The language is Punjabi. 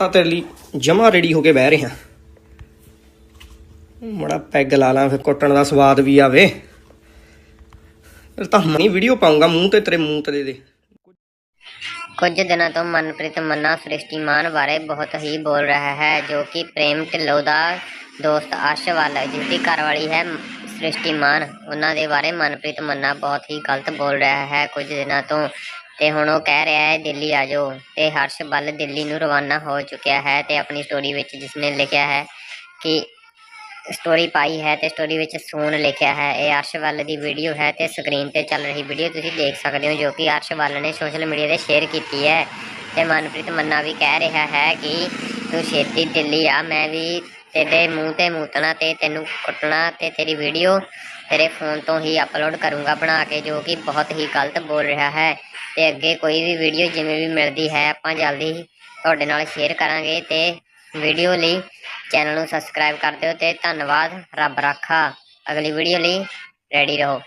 ਤਾਂ ਤੇਰੇ ਲਈ ਜਮਾ ਰੈਡੀ ਹੋ ਕੇ ਬਹਿ ਰਿਹਾ। ਮੜਾ ਪੈਗ ਲਾ ਲਾਂ, ਫਿਰ ਕੁੱਟਣ ਦਾ ਸਵਾਦ ਵੀ ਆਵੇ। ਫਿਰ ਤਾਂ ਮੈਂ ਵੀਡੀਓ ਪਾਉਂਗਾ, ਮੂੰਹ ਤੇ ਤੇਰੇ ਮੂੰਹ ਤੇ ਦੇ ਦੇ। ਕੁਝ ਦਿਨਾਂ ਤੋਂ ਮਨਪ੍ਰੀਤ ਮੰਨਾ ਸ੍ਰਿਸ਼ਟੀਮਾਨ ਬਾਰੇ ਬਹੁਤ ਹੀ ਬੋਲ ਰਿਹਾ ਹੈ, ਜੋ ਕਿ ਪ੍ਰੇਮ ਢਿੱਲੋਂ ਦਾ ਦੋਸਤ ਅਰਸ਼ਵਾਲ ਹੈ ਜਿਸ ਦੀ ਘਰਵਾਲੀ ਹੈ ਸ੍ਰਿਸ਼ਟੀਮਾਨ। ਉਹਨਾਂ ਦੇ ਬਾਰੇ ਮਨਪ੍ਰੀਤ ਮੰਨਾ ਬਹੁਤ ਹੀ ਗਲਤ ਬੋਲ ਰਿਹਾ ਹੈ ਕੁਝ ਦਿਨਾਂ ਤੋਂ। ਤੇ ਹੁਣ ਉਹ ਕਹਿ ਰਿਹਾ ਹੈ, ਦਿੱਲੀ ਆ ਜਾਓ। ਤੇ ਹਰਸ਼ ਬੱਲ ਦਿੱਲੀ ਨੂੰ ਰਵਾਨਾ ਹੋ ਚੁੱਕਿਆ ਹੈ ਤੇ ਆਪਣੀ ਸਟੋਰੀ ਵਿੱਚ ਜਿਸਨੇ ਲਿਖਿਆ ਹੈ ਕਿ ਸਟੋਰੀ ਪਾਈ ਹੈ ਤੇ ਸਟੋਰੀ ਵਿੱਚ ਸੂਨ ਲਿਖਿਆ ਹੈ। ਇਹ ਅਰਸ਼ ਵੱਲ ਦੀ ਵੀਡੀਓ ਹੈ ਤੇ ਸਕਰੀਨ ਤੇ ਚੱਲ ਰਹੀ ਵੀਡੀਓ ਤੁਸੀਂ ਦੇਖ ਸਕਦੇ ਹੋ ਜੋ ਕਿ ਅਰਸ਼ ਵੱਲ ਨੇ ਸੋਸ਼ਲ ਮੀਡੀਆ ਤੇ ਸ਼ੇਅਰ ਕੀਤੀ ਹੈ। ਤੇ ਮਨਪ੍ਰੀਤ ਮੰਨਾ ਵੀ ਕਹਿ ਰਿਹਾ ਹੈ ਕਿ ਤੂੰ ਛੇਤੀ ਦਿੱਲੀ ਆ, ਮੈਂ ਵੀ ਤੇਰੇ ਮੂੰਹ ਤੇ ਮੂਤਣਾ ਤੇ ਤੈਨੂੰ ਕੁੱਟਣਾ ਤੇ ਤੇਰੀ ਵੀਡੀਓ ਤੇਰੇ ਫੋਨ ਤੋਂ ਹੀ ਅਪਲੋਡ ਕਰੂੰਗਾ ਬਣਾ ਕੇ, ਜੋ ਕਿ ਬਹੁਤ ਹੀ ਗਲਤ ਬੋਲ ਰਿਹਾ ਹੈ। ਤੇ ਅੱਗੇ ਕੋਈ ਵੀ ਵੀਡੀਓ ਜਿਵੇਂ ਵੀ ਮਿਲਦੀ ਹੈ, ਆਪਾਂ ਜਲਦੀ ਤੁਹਾਡੇ ਨਾਲ ਸ਼ੇਅਰ ਕਰਾਂਗੇ ਤੇ ਵੀਡੀਓ ਲਈ ਚੈਨਲ ਨੂੰ ਸਬਸਕ੍ਰਾਈਬ ਕਰ ਦਿਓ ਤੇ ਧੰਨਵਾਦ, ਰੱਬ ਰਾਖਾ। ਅਗਲੀ ਵੀਡੀਓ ਲਈ ਰੈਡੀ ਰਹੋ।